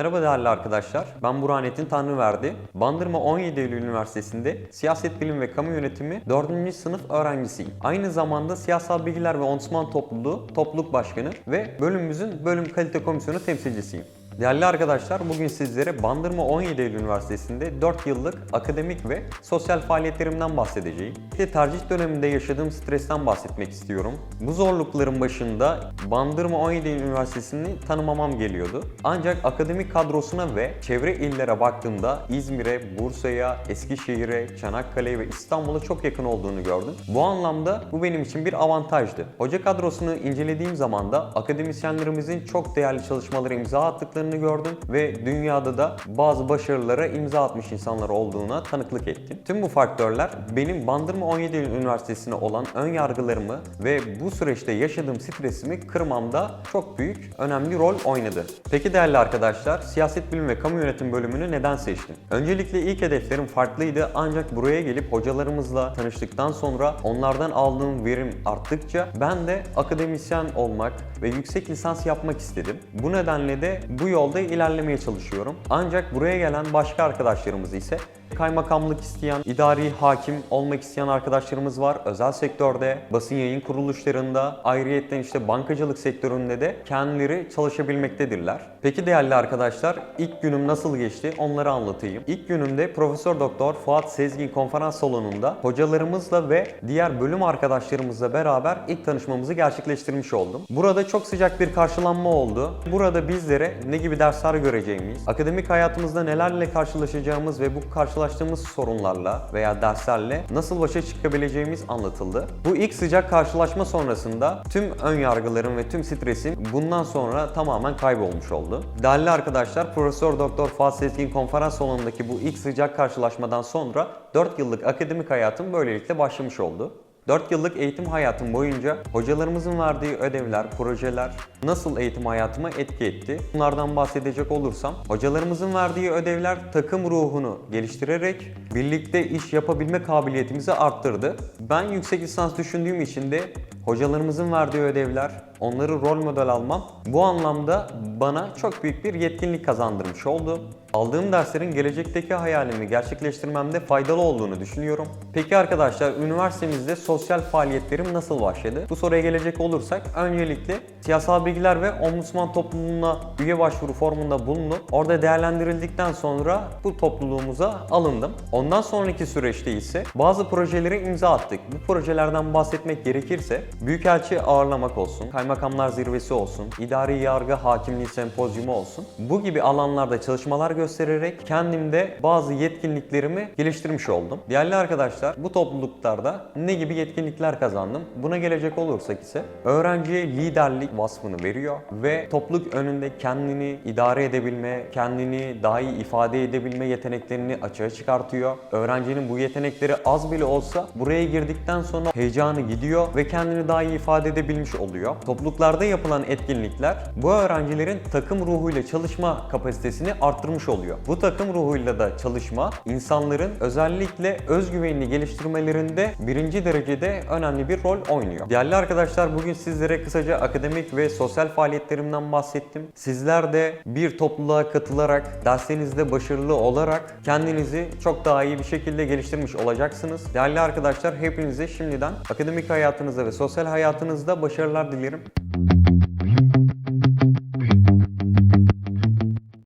Merhaba değerli arkadaşlar. Ben Burhanettin Tanrıverdi. Bandırma 17 Eylül Üniversitesi'nde Siyaset Bilimi ve Kamu Yönetimi 4. sınıf öğrencisiyim. Aynı zamanda Siyasal Bilgiler ve Ombudsman Topluluğu Topluluk Başkanı ve bölümümüzün Bölüm Kalite Komisyonu temsilcisiyim. Değerli arkadaşlar bugün sizlere Bandırma 17 Eylül Üniversitesi'nde 4 yıllık akademik ve sosyal faaliyetlerimden bahsedeceğim. Bir tercih döneminde yaşadığım stresten bahsetmek istiyorum. Bu zorlukların başında Bandırma 17 Eylül Üniversitesi'ni tanımamam geliyordu. Ancak akademik kadrosuna ve çevre illere baktığımda İzmir'e, Bursa'ya, Eskişehir'e, Çanakkale'ye ve İstanbul'a çok yakın olduğunu gördüm. Bu anlamda bu benim için bir avantajdı. Hoca kadrosunu incelediğim zaman da akademisyenlerimizin çok değerli çalışmaları imza attıklarını gördüm ve dünyada da bazı başarılara imza atmış insanlar olduğuna tanıklık ettim. Tüm bu faktörler benim Bandırma 17 Eylül Üniversitesi'ne olan ön yargılarımı ve bu süreçte yaşadığım stresimi kırmamda çok büyük, önemli rol oynadı. Peki değerli arkadaşlar, siyaset bilimi ve kamu yönetim bölümünü neden seçtim? Öncelikle ilk hedeflerim farklıydı ancak buraya gelip hocalarımızla tanıştıktan sonra onlardan aldığım verim arttıkça ben de akademisyen olmak ve yüksek lisans yapmak istedim. Bu nedenle de bu yolda ilerlemeye çalışıyorum. Ancak buraya gelen başka arkadaşlarımız ise kaymakamlık isteyen, idari hakim olmak isteyen arkadaşlarımız var. Özel sektörde, basın yayın kuruluşlarında, ayrıyetten işte bankacılık sektöründe de kendileri çalışabilmektedirler. Peki değerli arkadaşlar, ilk günüm nasıl geçti onları anlatayım. İlk günümde Profesör Doktor Fuat Sezgin konferans salonunda hocalarımızla ve diğer bölüm arkadaşlarımızla beraber ilk tanışmamızı gerçekleştirmiş oldum. Burada çok sıcak bir karşılanma oldu. Burada bizlere ne gibi dersler göreceğimiz, akademik hayatımızda nelerle karşılaşacağımız ve bu karşılaştığımız sorunlarla veya derslerle nasıl başa çıkabileceğimiz anlatıldı. Bu ilk sıcak karşılaşma sonrasında tüm ön yargılarım ve tüm stresim bundan sonra tamamen kaybolmuş oldu. Değerli arkadaşlar, Profesör Doktor Fuat Sezgin konferans salonundaki bu ilk sıcak karşılaşmadan sonra 4 yıllık akademik hayatım böylelikle başlamış oldu. 4 yıllık eğitim hayatım boyunca hocalarımızın verdiği ödevler, projeler nasıl eğitim hayatıma etki etti? Bunlardan bahsedecek olursam, hocalarımızın verdiği ödevler takım ruhunu geliştirerek birlikte iş yapabilme kabiliyetimizi arttırdı. Ben yüksek lisans düşündüğüm için de hocalarımızın verdiği ödevler, onları rol model almam bu anlamda bana çok büyük bir yetkinlik kazandırmış oldu. Aldığım derslerin gelecekteki hayalimi gerçekleştirmemde faydalı olduğunu düşünüyorum. Peki arkadaşlar üniversitemizde sosyal faaliyetlerim nasıl başladı? Bu soruya gelecek olursak öncelikle siyasal bilgiler ve ombudsman topluluğuna üye başvuru formunda bulunup orada değerlendirildikten sonra bu topluluğumuza alındım. Ondan sonraki süreçte ise bazı projelere imza attık. Bu projelerden bahsetmek gerekirse Büyükelçi ağırlamak olsun, kaymakamlar zirvesi olsun, idari yargı hakimliği sempozyumu olsun. Bu gibi alanlarda çalışmalar göstererek kendimde bazı yetkinliklerimi geliştirmiş oldum. Değerli arkadaşlar bu topluluklarda ne gibi yetkinlikler kazandım? Buna gelecek olursak ise öğrenciye liderlik vasfını veriyor ve topluluk önünde kendini idare edebilme, kendini daha iyi ifade edebilme yeteneklerini açığa çıkartıyor. Öğrencinin bu yetenekleri az bile olsa buraya girdikten sonra heyecanı gidiyor ve kendini daha iyi ifade edebilmiş oluyor. Topluluklarda yapılan etkinlikler bu öğrencilerin takım ruhuyla çalışma kapasitesini arttırmış oluyor. Bu takım ruhuyla da çalışma insanların özellikle özgüvenini geliştirmelerinde birinci derecede önemli bir rol oynuyor. Değerli arkadaşlar bugün sizlere kısaca akademik ve sosyal faaliyetlerimden bahsettim. Sizler de bir topluluğa katılarak, derslerinizde başarılı olarak kendinizi çok daha iyi bir şekilde geliştirmiş olacaksınız. Değerli arkadaşlar hepinize şimdiden akademik hayatınızda ve sosyal hayatınızda başarılar dilerim.